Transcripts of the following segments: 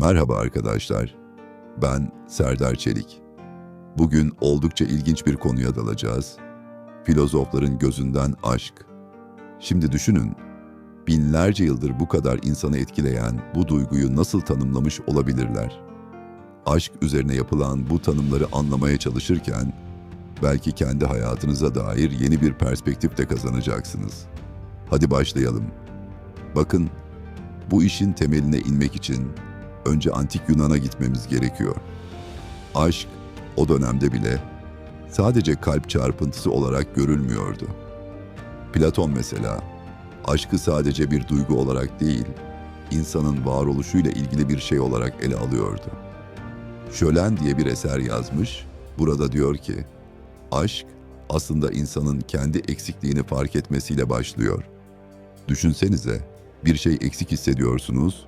Merhaba arkadaşlar. Ben Serdar Çelik. Bugün oldukça ilginç bir konuya dalacağız. Filozofların gözünden aşk. Şimdi düşünün, binlerce yıldır bu kadar insanı etkileyen bu duyguyu nasıl tanımlamış olabilirler? Aşk üzerine yapılan bu tanımları anlamaya çalışırken belki kendi hayatınıza dair yeni bir perspektif de kazanacaksınız. Hadi başlayalım. Bakın, bu işin temeline inmek için önce antik Yunan'a gitmemiz gerekiyor. Aşk o dönemde bile sadece kalp çarpıntısı olarak görülmüyordu. Platon mesela aşkı sadece bir duygu olarak değil, insanın varoluşuyla ilgili bir şey olarak ele alıyordu. Şölen diye bir eser yazmış, burada diyor ki, aşk aslında insanın kendi eksikliğini fark etmesiyle başlıyor. Düşünsenize, bir şey eksik hissediyorsunuz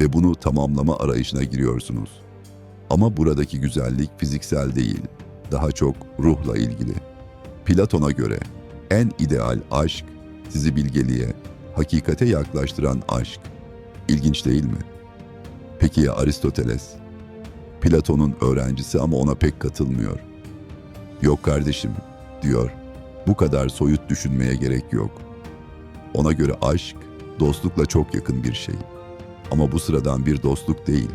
ve bunu tamamlama arayışına giriyorsunuz. Ama buradaki güzellik fiziksel değil, daha çok ruhla ilgili. Platon'a göre en ideal aşk sizi bilgeliğe, hakikate yaklaştıran aşk. İlginç değil mi? Peki ya Aristoteles? Platon'un öğrencisi ama ona pek katılmıyor. Yok kardeşim, diyor. Bu kadar soyut düşünmeye gerek yok. Ona göre aşk, dostlukla çok yakın bir şey. Ama bu sıradan bir dostluk değil.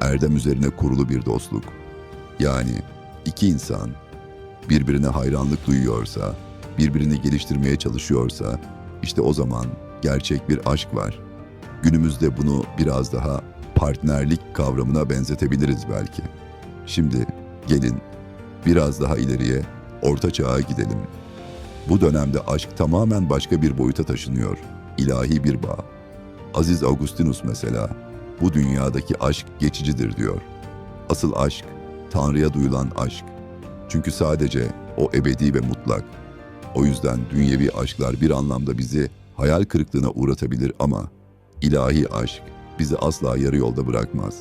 Erdem üzerine kurulu bir dostluk. Yani iki insan birbirine hayranlık duyuyorsa, birbirini geliştirmeye çalışıyorsa, işte o zaman gerçek bir aşk var. Günümüzde bunu biraz daha partnerlik kavramına benzetebiliriz belki. Şimdi gelin biraz daha ileriye, orta çağa gidelim. Bu dönemde aşk tamamen başka bir boyuta taşınıyor. İlahi bir bağ. Aziz Augustinus mesela bu dünyadaki aşk geçicidir diyor. Asıl aşk Tanrı'ya duyulan aşk. Çünkü sadece o ebedi ve mutlak. O yüzden dünyevi aşklar bir anlamda bizi hayal kırıklığına uğratabilir ama ilahi aşk bizi asla yarı yolda bırakmaz.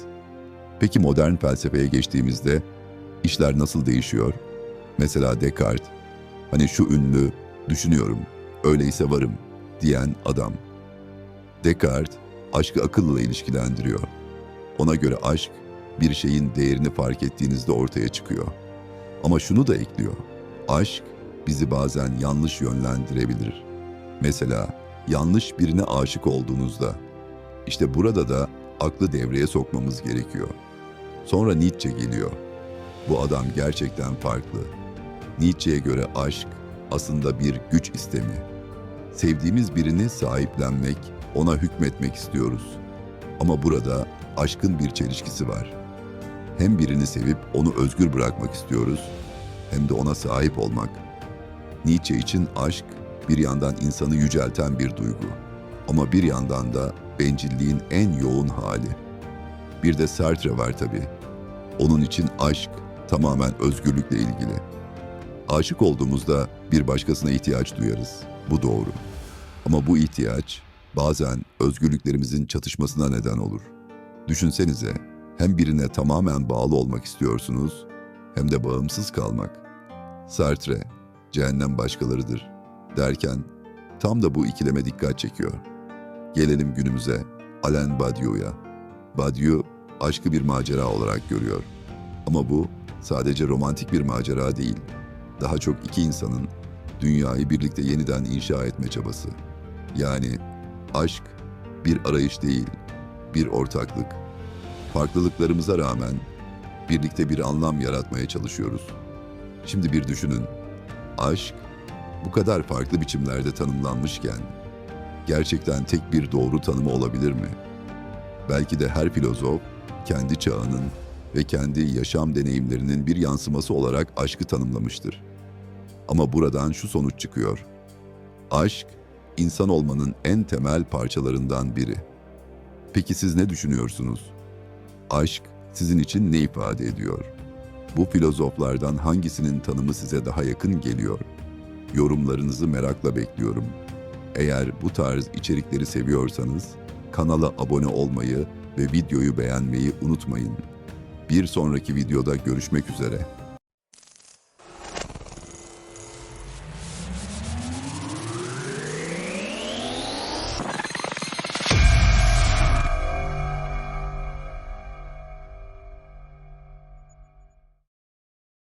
Peki modern felsefeye geçtiğimizde işler nasıl değişiyor? Mesela Descartes, hani şu ünlü düşünüyorum, öyleyse varım diyen adam. Descartes aşkı akılla ilişkilendiriyor. Ona göre aşk bir şeyin değerini fark ettiğinizde ortaya çıkıyor. Ama şunu da ekliyor. Aşk bizi bazen yanlış yönlendirebilir. Mesela yanlış birine aşık olduğunuzda işte burada da aklı devreye sokmamız gerekiyor. Sonra Nietzsche geliyor. Bu adam gerçekten farklı. Nietzsche'ye göre aşk aslında bir güç istemi. Sevdiğimiz birini sahiplenmek, ona hükmetmek istiyoruz. Ama burada aşkın bir çelişkisi var. Hem birini sevip onu özgür bırakmak istiyoruz, hem de ona sahip olmak. Nietzsche için aşk bir yandan insanı yücelten bir duygu. Ama bir yandan da bencilliğin en yoğun hali. Bir de Sartre var tabii. Onun için aşk tamamen özgürlükle ilgili. Aşık olduğumuzda bir başkasına ihtiyaç duyarız. Bu doğru. Ama bu ihtiyaç bazen özgürlüklerimizin çatışmasına neden olur. Düşünsenize, hem birine tamamen bağlı olmak istiyorsunuz, hem de bağımsız kalmak. Sartre, cehennem başkalarıdır derken tam da bu ikileme dikkat çekiyor. Gelelim günümüze, Alain Badiou'ya. Badiou, aşkı bir macera olarak görüyor. Ama bu sadece romantik bir macera değil. Daha çok iki insanın dünyayı birlikte yeniden inşa etme çabası. Yani aşk bir arayış değil, bir ortaklık. Farklılıklarımıza rağmen birlikte bir anlam yaratmaya çalışıyoruz. Şimdi bir düşünün. Aşk bu kadar farklı biçimlerde tanımlanmışken gerçekten tek bir doğru tanımı olabilir mi? Belki de her filozof kendi çağının ve kendi yaşam deneyimlerinin bir yansıması olarak aşkı tanımlamıştır. Ama buradan şu sonuç çıkıyor. Aşk, insan olmanın en temel parçalarından biri. Peki siz ne düşünüyorsunuz? Aşk sizin için ne ifade ediyor? Bu filozoflardan hangisinin tanımı size daha yakın geliyor? Yorumlarınızı merakla bekliyorum. Eğer bu tarz içerikleri seviyorsanız kanala abone olmayı ve videoyu beğenmeyi unutmayın. Bir sonraki videoda görüşmek üzere.